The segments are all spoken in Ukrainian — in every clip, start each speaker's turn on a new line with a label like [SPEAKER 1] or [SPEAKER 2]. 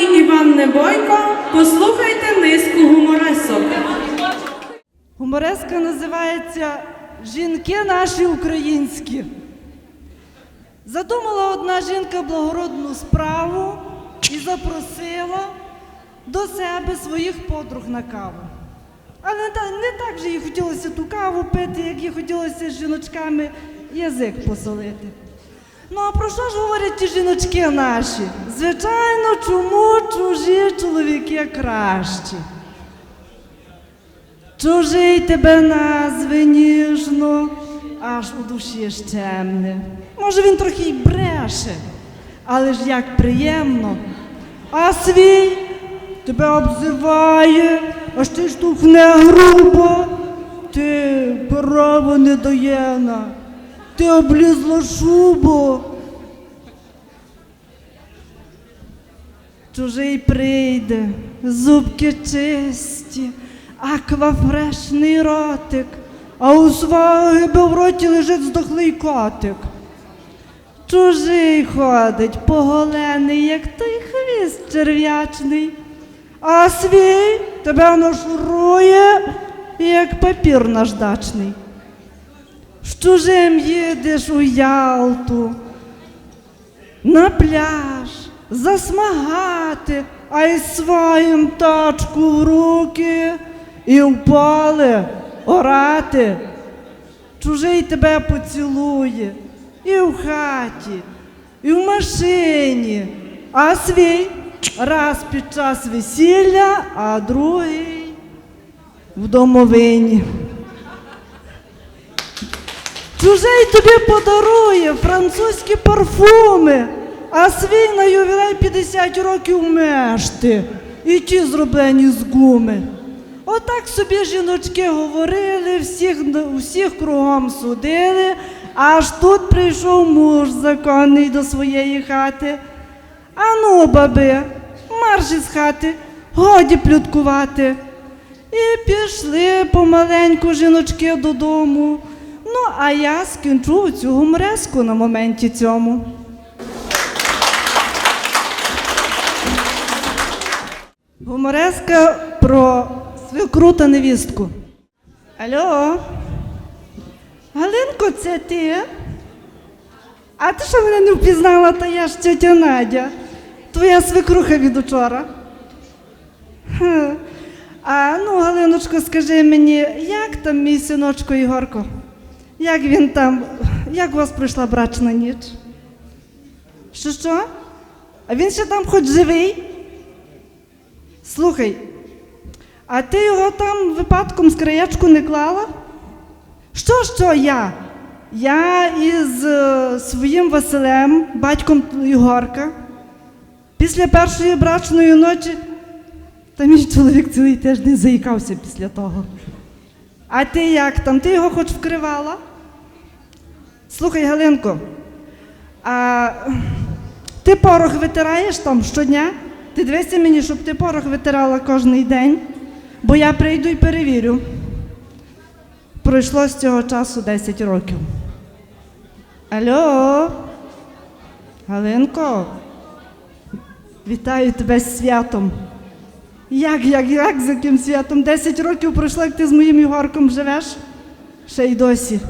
[SPEAKER 1] Анні Іванни Бойко послухайте низку гуморесок.
[SPEAKER 2] Гумореска називається Жінки наші українські. Задумала одна жінка благородну справу і запросила до себе своїх подруг на каву. Але не так же їй хотілося ту каву пити, як їй хотілося з жіночками язик посолити. Ну а про що ж говорять ті жіночки наші? Звичайно, чому чужі чоловіки кращі? Чужий тебе назви ніжно, аж у душі щемне. Може, він трохи й бреше, але ж як приємно. А свій тебе обзиває, аж ти штовхне грубо. Ти право недоєна, ти облізла шубу. Чужий прийде, зубки чисті, аквафрешний ротик, а у свого гиби в роті лежить здохлий котик. Чужий ходить поголений, як той хвіст черв'ячний, а свій тебе нашурує, як папір наждачний. З чужим їдеш у Ялту, на пляж, засмагати, а й своїм тачку в руки і в поле орати. Чужий тебе поцілує і в хаті, і в машині, а свій раз під час весілля, а другий в домовині. Чужий тобі подарує французькі парфуми, а свій на ювілей 50 років мешти, і ті зроблені з гуми. Отак собі жіночки говорили, всіх, всіх кругом судили, аж тут прийшов муж законний до своєї хати. Ану, баби, марш із хати, годі плюткувати. І пішли помаленьку жіночки додому. Ну, а я скінчу цю гумореску на моменті цьому. Гумореска про свекру та невістку. Алло? Галинко, це ти? А ти що мене не впізнала, та я ж тетя Надя, твоя свекруха від учора. А ну, Галиночко, скажи мені, як там мій синочко Ігорко? Як він там, як у вас пройшла брачна ніч? Що що? А він ще там хоч живий? Слухай, а ти його там випадком з краєчку не клала? Що, що я? Я із е, своїм Василем, батьком Ігорка, після першої брачної ночі, та мій чоловік цілий тиждень заїкався після того. А ти як там? Ти його хоч вкривала? Слухай, Галинко, а ти порох витираєш там щодня? Ти дивися мені, щоб ти порох витирала кожен день, бо я прийду і перевірю. Пройшло з цього часу 10 років. Алло, Галинко, вітаю тебе з святом. Як, як, як з яким святом? 10 років пройшло, як ти з моїм Ігорком живеш? Ще й досі.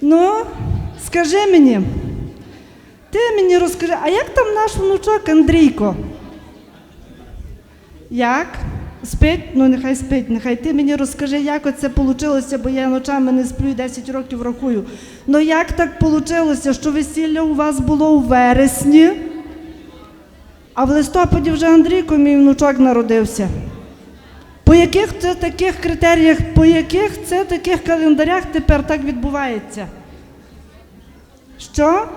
[SPEAKER 2] Ну, скажи мені, ти мені розкажи, а як там наш внучок Андрійко? Як? Спить? Ну, нехай спить, нехай ти мені розкажи, як оце вийшло, бо я ночами не сплю і 10 років рахую. Ну як так вийшло, що весілля у вас було у вересні, а в листопаді вже Андрійко, мій внучок, народився? По яких це таких критеріях, по яких це таких календарях тепер так відбувається? Що?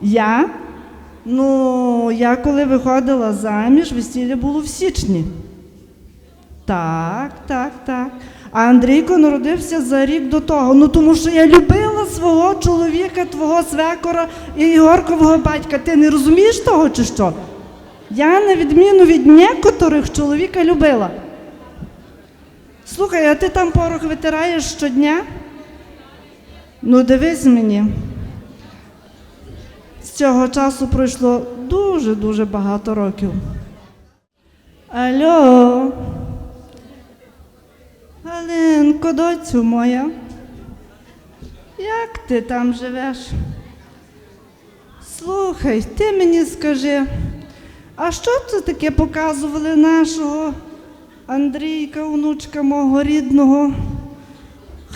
[SPEAKER 2] Я? Ну, я коли виходила заміж, весілля було в січні. Так, так, так. А Андрійко народився за рік до того. Ну тому що я любила свого чоловіка, твого свекора і Ігоркового батька. Ти не розумієш того чи що? Я, на відміну від некоторих, чоловіка любила. Слухай, а ти там порох витираєш щодня? Ну, дивись мені. Цього часу пройшло дуже-дуже багато років. Алло. Галинко, доцю моя. Як ти там живеш? Слухай, ти мені скажи, а що це таке показували нашого Андрійка, онучка мого рідного?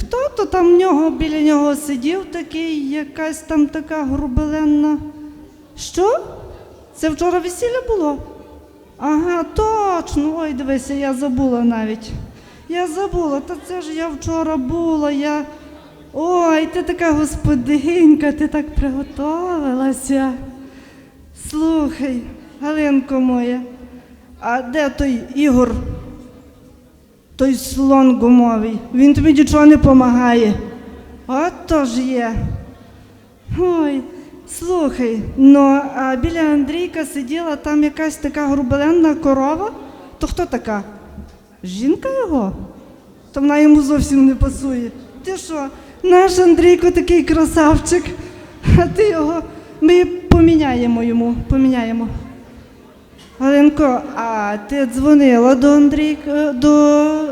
[SPEAKER 2] Хто то там в нього біля нього сидів такий, якась там така грубеленна? Що? Це вчора весілля було? Ага, точно. Ой, дивися, я забула навіть. Я забула, та це ж я вчора була. Я... Ой, ти така господинка, ти так приготовилася. Слухай, Галинко моя, а де той Ігор? Той слон гумовий. Він тобі нічого не допомагає. От то ж є. Ой, слухай, ну а біля Андрійка сиділа там якась така грубеленна корова. То хто така? Жінка його? То вона йому зовсім не пасує. Ти що, наш Андрійко такий красавчик, а ти його. Ми поміняємо йому, поміняємо. Галинко, а ти дзвонила до Андрійка, до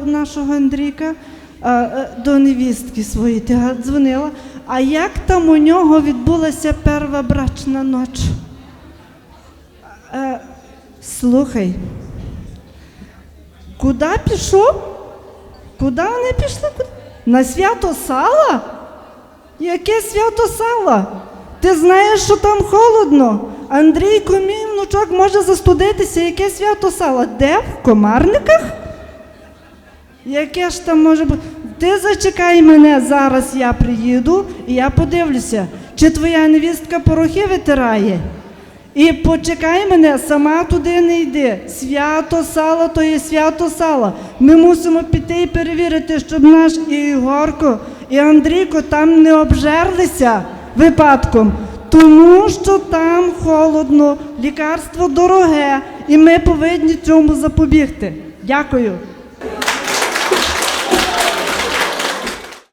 [SPEAKER 2] нашого Андрійка, е, до невістки своєї, ти дзвонила. А як там у нього відбулася перша брачна ніч? Е, слухай, куди пішов? Куди вони пішли? На свято сала? Яке свято сала? Ти знаєш, що там холодно. Андрійко, мій внучок може застудитися. Яке свято сала? Де? В комарниках? Яке ж там може бути? Ти зачекай мене, зараз я приїду і я подивлюся, чи твоя невістка порохи витирає. І почекай мене, сама туди не йди. Свято сала то є свято сала. Ми мусимо піти і перевірити, щоб наш і Ігорко, і Андрійко там не обжерлися випадком. Тому що там холодно, лікарство дороге, і ми повинні цьому запобігти. Дякую.